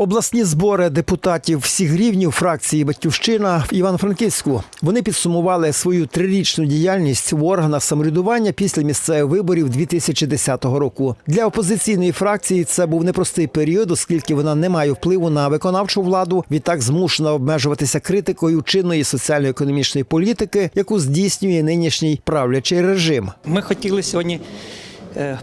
Обласні збори депутатів всіх рівнів фракції Батьківщина в Івано-Франківську. Вони підсумували свою трирічну діяльність в органах самоврядування після місцевих виборів 2010 року. Для опозиційної фракції це був непростий період, оскільки вона не має впливу на виконавчу владу. Відтак змушена обмежуватися критикою чинної соціально-економічної політики, яку здійснює нинішній правлячий режим. Ми хотіли сьогодні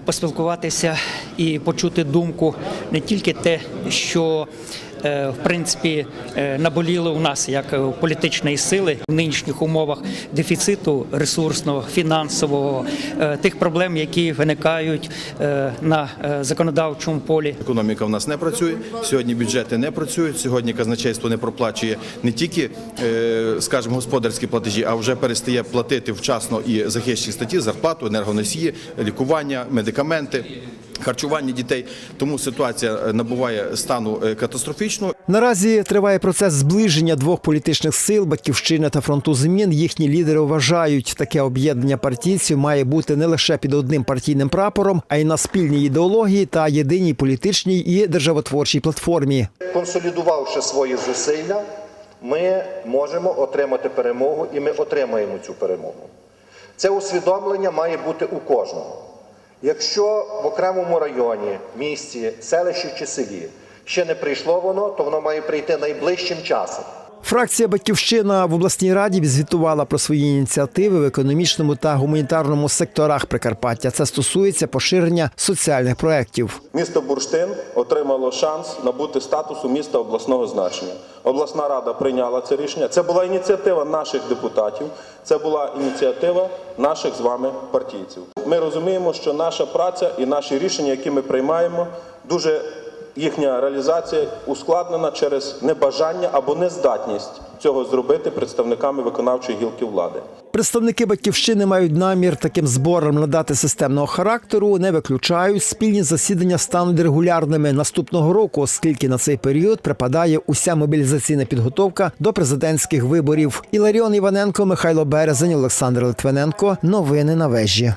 поспілкуватися і почути думку не тільки те, що е, в принципі е, наболіло у нас як е, політичної сили в нинішніх умовах дефіциту ресурсного, фінансового, е, тих проблем, які виникають е, на е, законодавчому полі. Економіка в нас не працює. Сьогодні бюджети не працюють. Сьогодні казначейство не проплачує не тільки, е, скажімо, господарські платежі, а вже перестає платити вчасно і захищені статті, зарплату, енергоносії, лікування, медикаменти. Харчування дітей, тому ситуація е, набуває стану е, катастрофічного. Наразі триває процес зближення двох політичних сил Батьківщини та фронту змін. Їхні лідери вважають, таке об'єднання партійців має бути не лише під одним партійним прапором, а й на спільній ідеології та єдиній політичній і державотворчій платформі. Консолідувавши свої зусилля, ми можемо отримати перемогу і ми отримаємо цю перемогу. Це усвідомлення має бути у кожного. Якщо в окремому районі, місті, селищі чи селі ще не прийшло воно, то воно має прийти найближчим часом. Фракція Батьківщина в обласній раді звітувала про свої ініціативи в економічному та гуманітарному секторах Прикарпаття. Це стосується поширення соціальних проєктів. Місто Бурштин отримало шанс набути статусу міста обласного значення. Обласна рада прийняла це рішення. Це була ініціатива наших депутатів, це була ініціатива наших з вами партійців. Ми розуміємо, що наша праця і наші рішення, які ми приймаємо, дуже їхня реалізація ускладнена через небажання або нездатність цього зробити представниками виконавчої гілки влади. Представники батьківщини мають намір таким зборам надати системного характеру, не виключають спільні засідання стануть регулярними наступного року, оскільки на цей період припадає уся мобілізаційна підготовка до президентських виборів. Іларіон Іваненко, Михайло Березень, Олександр Литвиненко. Новини на вежі.